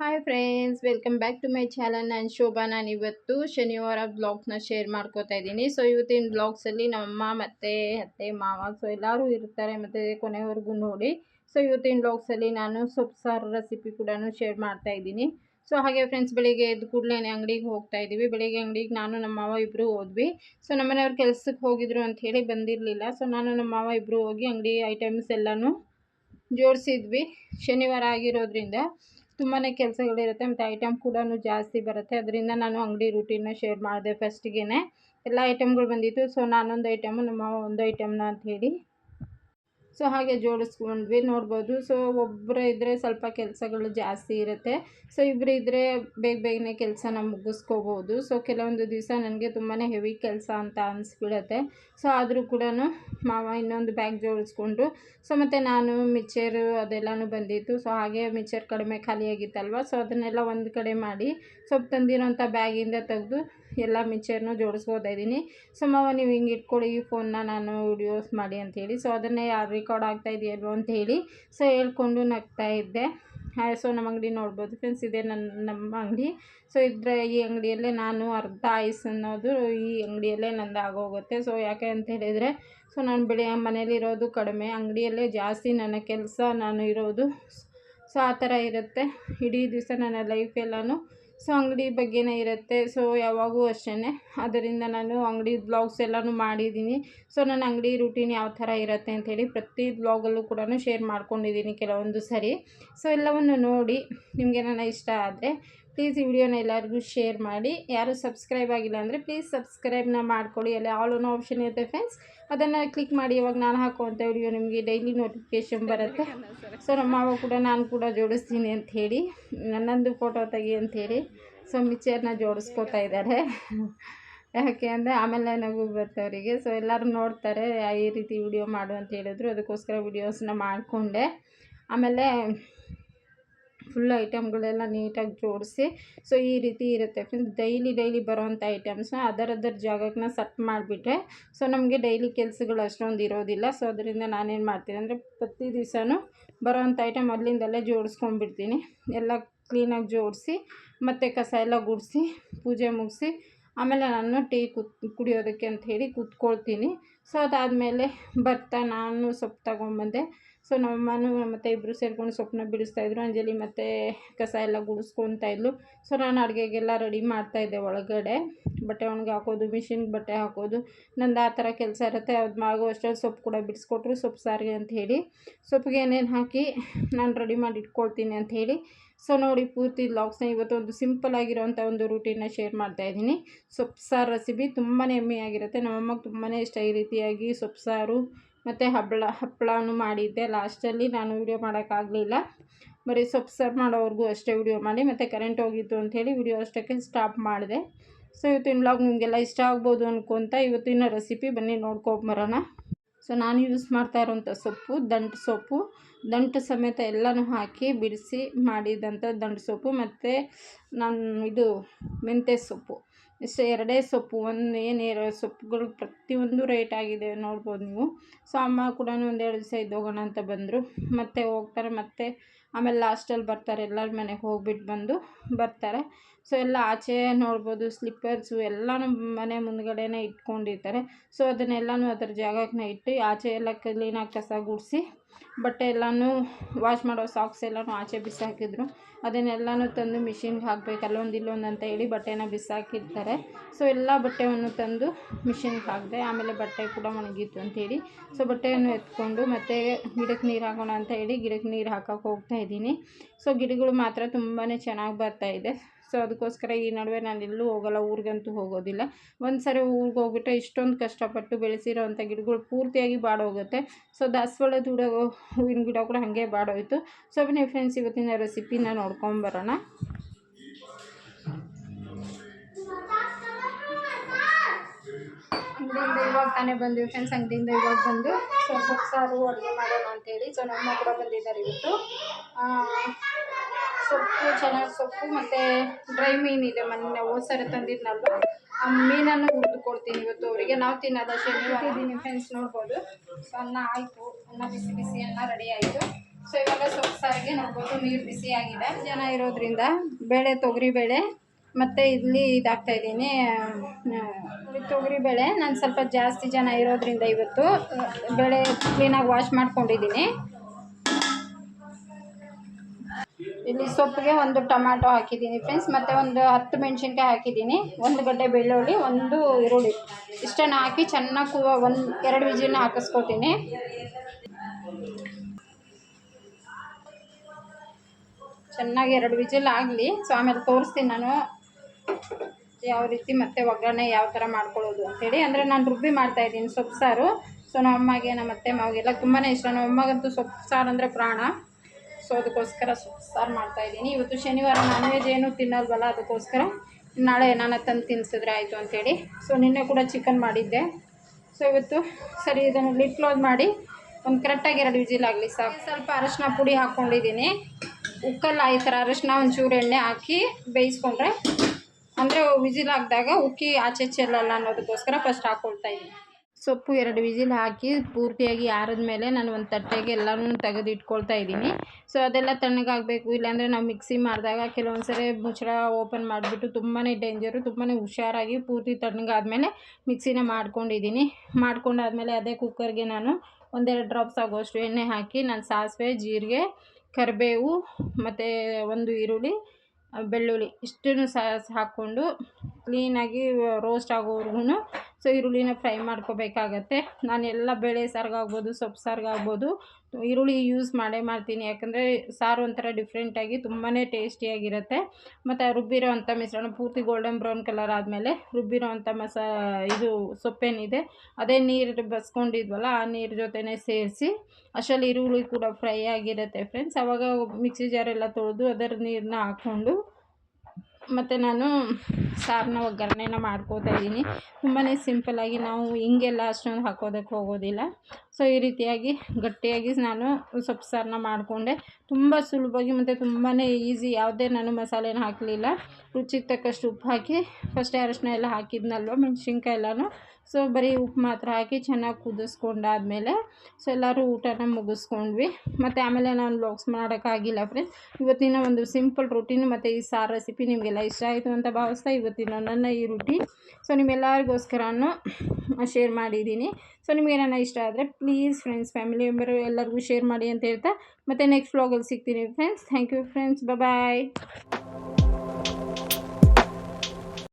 Hi friends welcome back to my channel ನಾನು ಶೋಭಾ ನಾನು ಇವತ್ತು ಶನಿವಾರ ಬ್ಲಾಗ್ಸ್ನ ಶೇರ್ ಮಾಡ್ಕೋತಾ ಇದ್ದೀನಿ. ಸೊ ಇವತ್ತಿನ ಬ್ಲಾಗ್ಸಲ್ಲಿ ನಮ್ಮಮ್ಮ ಮತ್ತು ಅತ್ತೆ, ಮಾವ ಸೊ ಎಲ್ಲರೂ ಇರ್ತಾರೆ ಮತ್ತು ಕೊನೆವರೆಗೂ ನೋಡಿ. ಸೊ ಇವತ್ತಿನ ಬ್ಲಾಗ್ಸಲ್ಲಿ ನಾನು ಸೊಪ್ಪು ಸಾರು ರೆಸಿಪಿ ಕೂಡ ಶೇರ್ ಮಾಡ್ತಾ ಇದ್ದೀನಿ. ಸೊ ಹಾಗೆ ಫ್ರೆಂಡ್ಸ್ ಬೆಳಿಗ್ಗೆ ಎದ್ದು ಕೂಡಲೇ ಅಂಗಡಿಗೆ ಹೋಗ್ತಾ ಇದ್ದೀವಿ. ಬೆಳಿಗ್ಗೆ ಅಂಗಡಿಗೆ ನಾನು ನಮ್ಮ ಮಾವ ಇಬ್ಬರು ಹೋದ್ವಿ. ಸೊ ನಮ್ಮನೆಯವ್ರು ಕೆಲಸಕ್ಕೆ ಹೋಗಿದ್ರು ಅಂತ ಹೇಳಿ ಬಂದಿರಲಿಲ್ಲ. ಸೊ ನಾನು ನಮ್ಮ ಮಾವ ಇಬ್ಬರು ಹೋಗಿ ಅಂಗಡಿ ಐಟಮ್ಸ್ ಎಲ್ಲನೂ ಜೋಡಿಸಿದ್ವಿ. ಶನಿವಾರ ಆಗಿರೋದ್ರಿಂದ ತುಂಬಾ ಕೆಲಸಗಳಿರುತ್ತೆ. ಮತ್ತು ಐಟಮ್ ಕೂಡ ಜಾಸ್ತಿ ಬರುತ್ತೆ. ಅದರಿಂದ ನಾನು ಅಂಗಡಿ ರೂಟೀನ ಶೇರ್ ಮಾಡಿದೆ ಫಸ್ಟಿಗೆ ಎಲ್ಲ ಐಟಮ್ಗಳು ಬಂದಿತ್ತು. ಸೊ ನಾನೊಂದು ಐಟಮು ನಮ್ಮ ಒಂದು ಐಟಮ್ನ ಅಂತ ಹೇಳಿ ಸೊ ಹಾಗೆ ಜೋಡಿಸ್ಕೊಂಡ್ವಿ ನೋಡ್ಬೋದು. ಸೊ ಒಬ್ಬರು ಇದ್ದರೆ ಸ್ವಲ್ಪ ಕೆಲಸಗಳು ಜಾಸ್ತಿ ಇರುತ್ತೆ. ಸೊ ಇಬ್ಬರು ಇದ್ದರೆ ಬೇಗ ಬೇಗನೆ ಕೆಲಸನ ಮುಗಿಸ್ಕೋಬೋದು. ಸೊ ಕೆಲವೊಂದು ದಿವಸ ನನಗೆ ತುಂಬಾ ಹೆವಿ ಕೆಲಸ ಅಂತ ಅನಿಸ್ಬಿಡತ್ತೆ. ಸೊ ಆದರೂ ಕೂಡ ಮಾವ ಇನ್ನೊಂದು ಬ್ಯಾಗ್ ಜೋಡಿಸ್ಕೊಂಡು, ಸೊ ಮತ್ತು ನಾನು ಮಿಕ್ಚರು ಅದೆಲ್ಲನೂ ಬಂದಿತ್ತು. ಸೊ ಹಾಗೆ ಮಿಕ್ಚರ್ ಕಡಿಮೆ ಖಾಲಿಯಾಗಿತ್ತಲ್ವ? ಸೊ ಅದನ್ನೆಲ್ಲ ಒಂದು ಕಡೆ ಮಾಡಿ ಸೊಪ್ಪು ತಂದಿರೋಂಥ ಬ್ಯಾಗಿಂದ ತೆಗೆದು ಎಲ್ಲ ಮಿಕ್ಚರ್ನು ಜೋಡಿಸ್ಕೋತಾ ಇದ್ದೀನಿ. ಸೊ, ಮಾವ, ನೀವು ಹಿಂಗೆ ಇಟ್ಕೊಳ್ಳಿ, ಈ ಫೋನ್ನ ನಾನು ವಿಡಿಯೋಸ್ ಮಾಡಿ ಅಂಥೇಳಿ ಸೊ, ಅದನ್ನೇ ಯಾರು ರೆಕಾರ್ಡ್ ಆಗ್ತಾ ಇದೆಯಲ್ವೋ ಅಂತ ಹೇಳಿ. ಸೊ, ಹೇಳ್ಕೊಂಡು ನಗ್ತಾ ಇದ್ದೆ. ಸೊ, ನಮ್ಮ ಅಂಗಡಿ ನೋಡ್ಬೋದು ಫ್ರೆಂಡ್ಸ್ ಇದೆ ನನ್ನ ನಮ್ಮ ಅಂಗಡಿ. ಸೊ, ಇದ್ರೆ ಈ ಅಂಗಡಿಯಲ್ಲೇ ನಾನು ಅರ್ಧ ಐಸ್ ಅನ್ನೋದು ಈ ಅಂಗಡಿಯಲ್ಲೇ ನಂದು ಆಗೋಗುತ್ತೆ. ಸೊ, ಯಾಕೆ ಅಂತ ಹೇಳಿದರೆ, ಸೊ, ನಾನು ಬೆಳೆ ಮನೇಲಿರೋದು ಕಡಿಮೆ. ಅಂಗಡಿಯಲ್ಲೇ ಜಾಸ್ತಿ ನನ್ನ ಕೆಲಸ ನಾನು ಇರೋದು. ಸೊ, ಆ ಥರ ಇರುತ್ತೆ. ಇಡೀ ದಿವಸ ನನ್ನ ಲೈಫ್ ಎಲ್ಲನೂ ಸೊ ಅಂಗಡಿ ಬಗ್ಗೆನೇ ಇರುತ್ತೆ. ಸೊ ಯಾವಾಗೂ ಅಷ್ಟೇ ಅದರಿಂದ ನಾನು ಅಂಗಡಿ ಬ್ಲಾಗ್ಸ್ ಎಲ್ಲನೂ ಮಾಡಿದ್ದೀನಿ. ಸೊ ನನ್ನ ಅಂಗಡಿ ರೂಟೀನ್ ಯಾವ ಥರ ಇರುತ್ತೆ ಅಂಥೇಳಿ ಪ್ರತಿ ಬ್ಲಾಗಲ್ಲೂ ಕೂಡ ಶೇರ್ ಮಾಡ್ಕೊಂಡಿದ್ದೀನಿ ಕೆಲವೊಂದು ಸರಿ. ಸೊ ಎಲ್ಲವನ್ನು ನೋಡಿ ನಿಮಗೆ ನನ್ನ ಇಷ್ಟ ಆದರೆ ಪ್ಲೀಸ್ ಈ ವಿಡಿಯೋನ ಎಲ್ಲರಿಗೂ ಶೇರ್ ಮಾಡಿ. ಯಾರು ಸಬ್ಸ್ಕ್ರೈಬ್ ಆಗಿಲ್ಲ ಅಂದರೆ ಪ್ಲೀಸ್ ಸಬ್ಸ್ಕ್ರೈಬ್ನ ಮಾಡ್ಕೊಳ್ಳಿ. ಅಲ್ಲಿ ಆಲ್ ಅನ್ನೋ ಆಪ್ಷನ್ ಇರುತ್ತೆ ಫ್ರೆಂಡ್ಸ್ ಅದನ್ನು ಕ್ಲಿಕ್ ಮಾಡಿ, ಇವಾಗ ನಾನು ಹಾಕುವಂಥ ವಿಡಿಯೋ ನಿಮಗೆ ಡೈಲಿ ನೋಟಿಫಿಕೇಷನ್ ಬರುತ್ತೆ. ಸೊ ನಮ್ಮ ಮಾವ ಕೂಡ ನಾನು ಕೂಡ ಜೋಡಿಸ್ತೀನಿ ಅಂತ ಹೇಳಿ, ನನ್ನೊಂದು ಫೋಟೋ ತೆಗಿ ಹೇಳಿ ಸೊ ಮಿಕ್ಚರ್ನ ಜೋಡಿಸ್ಕೋತಾ ಇದ್ದಾರೆ ಯಾಕೆ ಅಂದರೆ ಆಮೇಲೆ ನಗು ಬರ್ತವರಿಗೆ ಸೊ ಎಲ್ಲರೂ ನೋಡ್ತಾರೆ ಈ ರೀತಿ ವಿಡಿಯೋ ಮಾಡು ಅಂತ ಹೇಳಿದ್ರು. ಅದಕ್ಕೋಸ್ಕರ ವಿಡಿಯೋಸ್ನ ಮಾಡಿಕೊಂಡೆ. ಆಮೇಲೆ ಫುಲ್ ಐಟಮ್ಗಳೆಲ್ಲ ನೀಟಾಗಿ ಜೋಡಿಸಿ ಸೊ ಈ ರೀತಿ ಇರುತ್ತೆ. ಫ್ರೆಂಡ್ಸ್ ಡೈಲಿ ಡೈಲಿ ಬರೋವಂಥ ಐಟಮ್ಸ್ನ ಅದರದರ ಜಾಗಕ್ಕೆ ಸಟ್ ಮಾಡಿಬಿಟ್ರೆ ಸೊ ನಮಗೆ ಡೈಲಿ ಕೆಲಸಗಳು ಅಷ್ಟೊಂದು ಇರೋದಿಲ್ಲ. ಸೊ ಅದರಿಂದ ನಾನೇನು ಮಾಡ್ತೀನಿ ಅಂದರೆ, ಪ್ರತಿ ದಿವಸನೂ ಬರೋವಂಥ ಐಟಮ್ ಅಲ್ಲಿಂದಲ್ಲೇ ಜೋಡಿಸ್ಕೊಂಡ್ಬಿಡ್ತೀನಿ. ಎಲ್ಲ ಕ್ಲೀನಾಗಿ ಜೋಡಿಸಿ, ಮತ್ತು ಕಸ ಎಲ್ಲ ಗುಡಿಸಿ, ಪೂಜೆ ಮುಗಿಸಿ ಆಮೇಲೆ ನಾನು ಟೀ ಕುತ್, ಕುಡಿಯೋದಕ್ಕೆ ಅಂತ ಹೇಳಿ ಕೂತ್ಕೊಳ್ತೀನಿ. ಸೊ ಅದಾದಮೇಲೆ ಬರ್ತಾ ನಾನು ಸೊಪ್ಪು ತಗೊಂಬಂದೆ ಸೊ ನಮ್ಮಮ್ಮನೂ ಮತ್ತು ಇಬ್ಬರು ಸೇರಿಕೊಂಡು ಸೊಪ್ಪನ್ನ ಬಿಡಿಸ್ತಾಯಿದ್ರು ಅಂಜಲಿ ಮತ್ತು ಕಸ ಎಲ್ಲ ಗುಡಿಸ್ಕೊತಾ ಇದ್ಲು. ಸೊ ನಾನು ಅಡುಗೆಗೆಲ್ಲ ರೆಡಿ ಮಾಡ್ತಾಯಿದ್ದೆ ಒಳಗಡೆ. ಬಟ್ಟೆ ಒಣಗಿ ಹಾಕೋದು, ಮಿಷಿನ್ಗೆ ಬಟ್ಟೆ ಹಾಕೋದು. ನಂದು ಆ ಥರ ಕೆಲಸ ಇರುತ್ತೆ. ಅದು ಮಾಡೋ ಅಷ್ಟರಲ್ಲಿ ಸೊಪ್ಪು ಕೂಡ ಬಿಡಿಸ್ಕೊಟ್ರು ಸೊಪ್ಪು ಸಾರಿಗೆ ಅಂತ ಹೇಳಿ. ಸೊಪ್ಪಿಗೆ ಏನೇನು ಹಾಕಿ ನಾನು ರೆಡಿ ಮಾಡಿ ಇಟ್ಕೊಳ್ತೀನಿ ಅಂತ ಹೇಳಿ ಸೊ ನೋಡಿ, ಪೂರ್ತಿ ಲಾಗ್ಸ್ನ ಇವತ್ತು ಒಂದು ಸಿಂಪಲ್ ಆಗಿರೋವಂಥ ಒಂದು ರೂಟೀನ ಶೇರ್ ಮಾಡ್ತಾಯಿದ್ದೀನಿ ಸೊಪ್ಪು ಸಾರು ರೆಸಿಪಿ ತುಂಬಾ ಆಗಿರುತ್ತೆ ನಮ್ಮಮ್ಮಗೆ ತುಂಬಾ ಇಷ್ಟ ಈ ರೀತಿಯಾಗಿ ಸೊಪ್ಪು ಸಾರು ಮತ್ತು ಹಪ್ಪಳ ಹಪ್ಪಳನೂ ಮಾಡಿದ್ದೆ. ಲಾಸ್ಟಲ್ಲಿ ನಾನು ವೀಡಿಯೋ ಮಾಡೋಕ್ಕಾಗಲಿಲ್ಲ ಬರೀ ಸೊಪ್ಪು ಸಾರು ಮಾಡೋವರೆಗೂ ಅಷ್ಟೇ ವೀಡಿಯೋ ಮಾಡಿ, ಮತ್ತು ಕರೆಂಟ್ ಹೋಗಿತ್ತು ಅಂಥೇಳಿ ವೀಡಿಯೋ ಅಷ್ಟಕ್ಕೆ ಸ್ಟಾಪ್ ಮಾಡಿದೆ. ಸೊ ಇವತ್ತಿನ ಬ್ಲಾಗ್ ನಿಮಗೆಲ್ಲ ಇಷ್ಟ ಆಗ್ಬೋದು ಅನ್ಕೊಂತ ಇವತ್ತಿನ ರೆಸಿಪಿ ಬನ್ನಿ ನೋಡ್ಕೊಂಬರೋಣ ಸೊ ನಾನು ಯೂಸ್ ಮಾಡ್ತಾ ಇರೋವಂಥ ಸೊಪ್ಪು, ದಂಟು ಸೊಪ್ಪು. ದಂಟು ಸಮೇತ ಎಲ್ಲನೂ ಹಾಕಿ ಬಿಡಿಸಿ ಮಾಡಿದಂಥ ದಂಟು ಸೊಪ್ಪು ಮತ್ತು ನಾನು ಇದು ಮೆಂತ್ಯ ಸೊಪ್ಪು. ಇಷ್ಟು ಎರಡೇ ಸೊಪ್ಪು, ಒಂದು ಏನು ಎರಡು ಸೊಪ್ಪುಗಳು ಪ್ರತಿಯೊಂದು ರೇಟ್ ಆಗಿದೆ ನೋಡ್ಬೋದು ನೀವು. ಸೊ ಅಮ್ಮ ಕೂಡ ಒಂದು ಎರಡು ದಿವಸ ಇದ್ದೋಗೋಣ ಅಂತ ಬಂದರು. ಮತ್ತೆ ಹೋಗ್ತಾರೆ, ಮತ್ತೆ ಆಮೇಲೆ ಲಾಸ್ಟಲ್ಲಿ ಬರ್ತಾರೆ, ಎಲ್ಲರ ಮನೆಗೆ ಹೋಗ್ಬಿಟ್ಟು ಬಂದು ಬರ್ತಾರೆ. ಸೊ, ಎಲ್ಲ ಆಚೆ ನೋಡ್ಬೋದು ಸ್ಲಿಪ್ಪರ್ಸು ಎಲ್ಲನೂ ಮನೆ ಮುಂದುಗಡೆನೇ ಇಟ್ಕೊಂಡಿರ್ತಾರೆ. ಸೊ, ಅದನ್ನೆಲ್ಲನೂ ಅದರ ಜಾಗಕ್ಕೆ ಇಟ್ಟು ಆಚೆ ಎಲ್ಲ ಕ್ಲೀನಾಗಿ ಕಸ ಗುಡಿಸಿ, ಬಟ್ಟೆ ಎಲ್ಲನೂ ವಾಶ್ ಮಾಡೋ ಸಾಕ್ಸ್ ಎಲ್ಲನೂ ಆಚೆ ಬಿಸಾಕಿದ್ರು. ಅದನ್ನೆಲ್ಲನೂ ತಂದು ಮಿಷಿನ್ಗೆ ಹಾಕಬೇಕು, ಅಲ್ಲೊಂದು ಇಲ್ಲೊಂದು ಅಂತ ಹೇಳಿ ಬಟ್ಟೆನ ಬಿಸಾಕಿರ್ತಾರೆ. ಸೊ, ಎಲ್ಲ ಬಟ್ಟೆಯನ್ನು ತಂದು ಮಿಷಿನ್ಗೆ ಹಾಕಿದೆ, ಆಮೇಲೆ ಬಟ್ಟೆ ಕೂಡ ಒಣಗಿತ್ತು ಅಂತೇಳಿ ಸೊ, ಬಟ್ಟೆಯನ್ನು ಎತ್ಕೊಂಡು ಮತ್ತೆ ಗಿಡಕ್ಕೆ ನೀರು ಹಾಕೋಣ ಅಂತ ಹೇಳಿ ಗಿಡಕ್ಕೆ ನೀರು ಹಾಕೋಕೆ ಹೋಗ್ತಾ ಇದ್ದೀನಿ. ಸೊ, ಗಿಡಗಳು ಮಾತ್ರ ತುಂಬಾ ಚೆನ್ನಾಗಿ ಬರ್ತಾಯಿದೆ ಸೊ ಅದಕ್ಕೋಸ್ಕರ ಈ ನಡುವೆ ನಾನು ಎಲ್ಲೂ ಹೋಗಲ್ಲ, ಊರಿಗಂತೂ ಹೋಗೋದಿಲ್ಲ. ಒಂದು ಸರಿ ಊರಿಗೆ ಹೋಗ್ಬಿಟ್ಟು ಇಷ್ಟೊಂದು ಕಷ್ಟಪಟ್ಟು ಬೆಳೆಸಿರೋ ಅಂಥ ಗಿಡಗಳು ಪೂರ್ತಿಯಾಗಿ ಬಾಡೋಗುತ್ತೆ. ಸೊ ದಾಸವಾಳದ ಗಿಡ ಹೂವಿನ ಗಿಡ ಕೂಡ ಹಾಗೆ ಬಾಡೋಯಿತು. ಸೊ ಬನ್ನಿ ಫ್ರೆಂಡ್ಸ್ ಇವತ್ತಿನ ರೆಸಿಪಿನ ನೋಡ್ಕೊಂಬರೋಣ ಅಂಗಡಿಯಿಂದ ಇವಾಗ ತಾನೇ ಬಂದ್ವಿ ಫ್ರೆಂಡ್ಸ್ ಅಂಗಡಿಯಿಂದ ಇವಾಗ ಬಂದು ಸೊ ಸೊಪ್ಪು ಸಾರು ಅಡುಗೆ ಮಾಡೋಣ ಅಂತೇಳಿ. ಸೊ ನಮ್ಮ ಕೂಡ ಬಂದಿದ್ದಾರೆ ಇವತ್ತು. ಸೊಪ್ಪು, ಚೆನ್ನಾಗಿ ಸೊಪ್ಪು ಮತ್ತು ಡ್ರೈ ಮೀನಿದೆ ಮೊನ್ನೆ ಹೋದ್ಸರಿ ತಂದಿದ್ನಲ್ವ? ಆ ಮೀನನ್ನು ಹುರಿದು ಕೊಡ್ತೀನಿ ಇವತ್ತು ಅವರಿಗೆ. ನಾವು ತಿನ್ನೋದ ಶನಿವಾರ? ಇದ್ದೀನಿ ಫ್ರೆಂಡ್ಸ್ ನೋಡ್ಬೋದು. ಸೊ ಅನ್ನ ಆಯಿತು. ಅನ್ನ ಬಿಸಿ ಬಿಸಿ ಅನ್ನ ರೆಡಿ ಆಯಿತು. ಸೊ ಇವಾಗ ಸೊಪ್ಪು ಸಾರಿಗೆ ನೋಡ್ಬೋದು. ನೀರು ಬಿಸಿ ಆಗಿದೆ. ಜನ ಇರೋದ್ರಿಂದ ಬೇಳೆ, ತೊಗರಿ ಬೇಳೆ ಮತ್ತು ಇಲ್ಲಿ ಇದಾಗ್ತಾ ಇದ್ದೀನಿ ತೊಗರಿ ಬೇಳೆ. ನಾನು ಸ್ವಲ್ಪ ಜಾಸ್ತಿ ಜನ ಇರೋದ್ರಿಂದ ಇವತ್ತು ಬೇಳೆ ಕ್ಲೀನಾಗಿ ವಾಶ್ ಮಾಡ್ಕೊಂಡಿದ್ದೀನಿ. ಇಲ್ಲಿ ಸೊಪ್ಪಿಗೆ ಒಂದು ಟೊಮ್ಯಾಟೊ ಹಾಕಿದ್ದೀನಿ ಫ್ರೆಂಡ್ಸ್ ಮತ್ತು ಒಂದು ಹತ್ತು ಮೆಣಸಿನ್ಕಾಯಿ ಹಾಕಿದ್ದೀನಿ. ಒಂದು ಗಡ್ಡೆ ಬೆಳ್ಳುಳ್ಳಿ, ಒಂದು ಈರುಳ್ಳಿ. ಇಷ್ಟನ್ನು ಹಾಕಿ ಚೆನ್ನಾಗಿ ಒಂದು ಎರಡು ವಿಜಿಲ್ನ ಹಾಕಿಸ್ಕೊತೀನಿ ಚೆನ್ನಾಗಿ ಎರಡು ವಿಜಿಲ್ ಆಗಲಿ. ಸೊ ಆಮೇಲೆ ತೋರಿಸ್ತೀನಿ ನಾನು ಯಾವ ರೀತಿ ಮತ್ತೆ ಒಗ್ಗರಣೆ ಯಾವ ಥರ ಮಾಡ್ಕೊಳ್ಳೋದು ಅಂತೇಳಿ. ಅಂದರೆ ನಾನು ರುಬ್ಬಿ ಮಾಡ್ತಾಯಿದ್ದೀನಿ ಸೊಪ್ಪು ಸಾರು. ಸೊ ನಮ್ಮ ಅಮ್ಮಗೆ, ನಮ್ಮ ಅತ್ತೆ ಮಾವಿಗೆಲ್ಲ ತುಂಬಾ ಇಷ್ಟ. ನಮ್ಮ ಅಮ್ಮಗಂತೂ ಸೊಪ್ಪು ಸಾರು ಅಂದರೆ ಪ್ರಾಣ. ಸೊ ಅದಕ್ಕೋಸ್ಕರ ಸಾರು ಮಾಡ್ತಾಯಿದ್ದೀನಿ ಇವತ್ತು ಶನಿವಾರ ನಾನ್ ವೆಜ್ ಏನು ತಿನ್ನಲ್ವಲ್ಲ, ಅದಕ್ಕೋಸ್ಕರ ನಾಳೆ ನಾನು ತಂದು ತಿನ್ಸಿದ್ರೆ ಆಯಿತು ಅಂತೇಳಿ. ಸೊ ನಿನ್ನೆ ಕೂಡ ಚಿಕನ್ ಮಾಡಿದ್ದೆ. ಸೊ ಇವತ್ತು ಸರಿ ಇದನ್ನು ಲಿಡ್ ಕ್ಲೋಸ್ ಮಾಡಿ ಒಂದು ಕರೆಕ್ಟಾಗಿ ಎರಡು ವಿಜಿಲ್ ಆಗಲಿ ಸಾಕು. ಸ್ವಲ್ಪ ಅರಶಿನ ಪುಡಿ ಹಾಕ್ಕೊಂಡಿದ್ದೀನಿ ಉಕ್ಕಲ್ಲ ಈ ಥರ ಅರಶಿನ ಒಂಚೂರು ಎಣ್ಣೆ ಹಾಕಿ ಬೇಯಿಸ್ಕೊಂಡ್ರೆ, ಅಂದರೆ ವಿಜಿಲ್ ಹಾಕಿದಾಗ ಉಕ್ಕಿ ಆಚೆ ಚೆಲ್ಲಲ್ಲ ಅನ್ನೋದಕ್ಕೋಸ್ಕರ ಫಸ್ಟ್ ಹಾಕ್ಕೊಳ್ತಾ ಇದ್ದೀನಿ. ಸೊಪ್ಪು ಎರಡು ವಿಜಿಲ್ ಹಾಕಿ ಪೂರ್ತಿಯಾಗಿ ಆರಿದ ಮೇಲೆ ನಾನು ಒಂದು ತಟ್ಟೆಗೆ ಎಲ್ಲನೂ ತೆಗೆದು ಇಟ್ಕೊಳ್ತಾ ಇದ್ದೀನಿ. ಸೊ ಅದೆಲ್ಲ ತಣ್ಣಗಾಗಬೇಕು. ಇಲ್ಲಾಂದರೆ ನಾವು ಮಿಕ್ಸಿ ಮಾಡಿದಾಗ ಕೆಲವೊಂದು ಸರಿ ಮುಚ್ಚಳ ಓಪನ್ ಮಾಡಿಬಿಟ್ಟು ತುಂಬಾ ಡೇಂಜರು ತುಂಬಾ ಹುಷಾರಾಗಿ ಪೂರ್ತಿ ತಣ್ಣಗಾದ್ಮೇಲೆ ಮಿಕ್ಸಿನ ಮಾಡ್ಕೊಂಡಿದ್ದೀನಿ. ಮಾಡ್ಕೊಂಡಾದ್ಮೇಲೆ ಅದೇ ಕುಕ್ಕರ್ಗೆ ನಾನು ಒಂದೆರಡು ಡ್ರಾಪ್ಸ್ ಆಗೋಷ್ಟು ಎಣ್ಣೆ ಹಾಕಿ ನಾನು ಸಾಸಿವೆ, ಜೀರಿಗೆ, ಕರಿಬೇವು ಮತ್ತು ಒಂದು ಈರುಳ್ಳಿ, ಬೆಳ್ಳುಳ್ಳಿ ಇಷ್ಟನ್ನು ಸಾಸ್ ಹಾಕ್ಕೊಂಡು ಕ್ಲೀನಾಗಿ ರೋಸ್ಟ್ ಆಗೋವರೆಗೂ ಸೊ ಈರುಳ್ಳಿನ ಫ್ರೈ ಮಾಡ್ಕೋಬೇಕಾಗತ್ತೆ. ನಾನು ಎಲ್ಲ ಬೇಳೆ ಸಾರಿಗಾಗ್ಬೋದು ಸೊಪ್ಪು ಸಾರಿಗಾಗ್ಬೋದು ಈರುಳ್ಳಿ ಯೂಸ್ ಮಾಡೇ ಮಾಡ್ತೀನಿ. ಯಾಕಂದರೆ ಸಾರು ಒಂಥರ ಡಿಫ್ರೆಂಟಾಗಿ ತುಂಬಾ ಟೇಸ್ಟಿಯಾಗಿರುತ್ತೆ. ಮತ್ತು ರುಬ್ಬಿರೋ ಅಂಥ ಮಿಶ್ರಣ ಪೂರ್ತಿ ಗೋಲ್ಡನ್ ಬ್ರೌನ್ ಕಲರ್ ಆದಮೇಲೆ ರುಬ್ಬಿರೋ ಅಂಥ ಮಸಾ, ಇದು ಸೊಪ್ಪೇನಿದೆ, ಅದೇ ನೀರು ಬಸ್ಕೊಂಡಿದ್ವಲ್ಲ, ಆ ನೀರು ಜೊತೆನೇ ಸೇರಿಸಿ ಅಷ್ಟರಲ್ಲಿ ಈರುಳ್ಳಿ ಕೂಡ ಫ್ರೈ ಆಗಿರುತ್ತೆ ಫ್ರೆಂಡ್ಸ್ ಆವಾಗ ಮಿಕ್ಸಿ ಜಾರೆಲ್ಲ ತೊಳೆದು ಅದರ ನೀರನ್ನ ಹಾಕ್ಕೊಂಡು ಮತ್ತು ನಾನು ಸಾರನ್ನ ಒಗ್ಗರಣೆನ ಮಾಡ್ಕೋತಾ ಇದ್ದೀನಿ. ತುಂಬಾ ಸಿಂಪಲ್ಲಾಗಿ ನಾವು ಹಿಂಗೆಲ್ಲ ಅಷ್ಟೊಂದು ಹಾಕೋದಕ್ಕೆ ಹೋಗೋದಿಲ್ಲ. ಸೊ ಈ ರೀತಿಯಾಗಿ ಗಟ್ಟಿಯಾಗಿ ನಾನು ಸೊಪ್ಪು ಸಾರನ್ನ ಮಾಡಿಕೊಂಡೆ. ತುಂಬ ಸುಲಭವಾಗಿ ಮತ್ತು ತುಂಬಾ ಈಸಿ ಯಾವುದೇ ನಾನು ಮಸಾಲೆನ ಹಾಕಲಿಲ್ಲ. ರುಚಿಗೆ ತಕ್ಕಷ್ಟು ಉಪ್ಪು ಹಾಕಿ ಫಸ್ಟೇ ಅರಶಿನ ಎಲ್ಲ ಹಾಕಿದ್ನಲ್ವ, ಮೆಣಸಿನ್ಕಾಯಿ ಎಲ್ಲನೂ. ಸೊ ಬರೀ ಉಪ್ಪು ಮಾತ್ರ ಹಾಕಿ ಚೆನ್ನಾಗಿ ಕುದಿಸ್ಕೊಂಡಾದ್ಮೇಲೆ ಸೊ ಎಲ್ಲರೂ ಊಟನ ಮುಗಿಸ್ಕೊಂಡ್ವಿ. ಮತ್ತು ಆಮೇಲೆ ನಾನು ಲಾಕ್ಸ್ ಮಾಡೋಕ್ಕಾಗಿಲ್ಲ ಫ್ರೆಂಡ್ಸ್ ಇವತ್ತಿನ ಒಂದು ಸಿಂಪಲ್ ರೊಟೀನ್ ಮತ್ತು ಈ ಸಾರು ರೆಸಿಪಿ ನಿಮಗೆಲ್ಲ ಇಷ್ಟ ಆಯಿತು ಅಂತ ಭಾವಿಸ್ತಾ ಇವತ್ತಿನ ನನ್ನ ಈ ರುಟೀನ್ ಸೊ ನಿಮ್ಮೆಲ್ಲರಿಗೋಸ್ಕರನೂ ಶೇರ್ ಮಾಡಿದ್ದೀನಿ. ಸೊ ನಿಮಗೆ ಏನಾರ ಇಷ್ಟ ಆದರೆ ಪ್ಲೀಸ್ ಫ್ರೆಂಡ್ಸ್ ಫ್ಯಾಮಿಲಿ ಮೆಂಬರು ಎಲ್ಲರಿಗೂ ಶೇರ್ ಮಾಡಿ ಅಂತ ಹೇಳ್ತಾ, ಮತ್ತು ನೆಕ್ಸ್ಟ್ ವ್ಲಾಗಲ್ಲಿ ಸಿಗ್ತೀನಿ friends thank you friends bye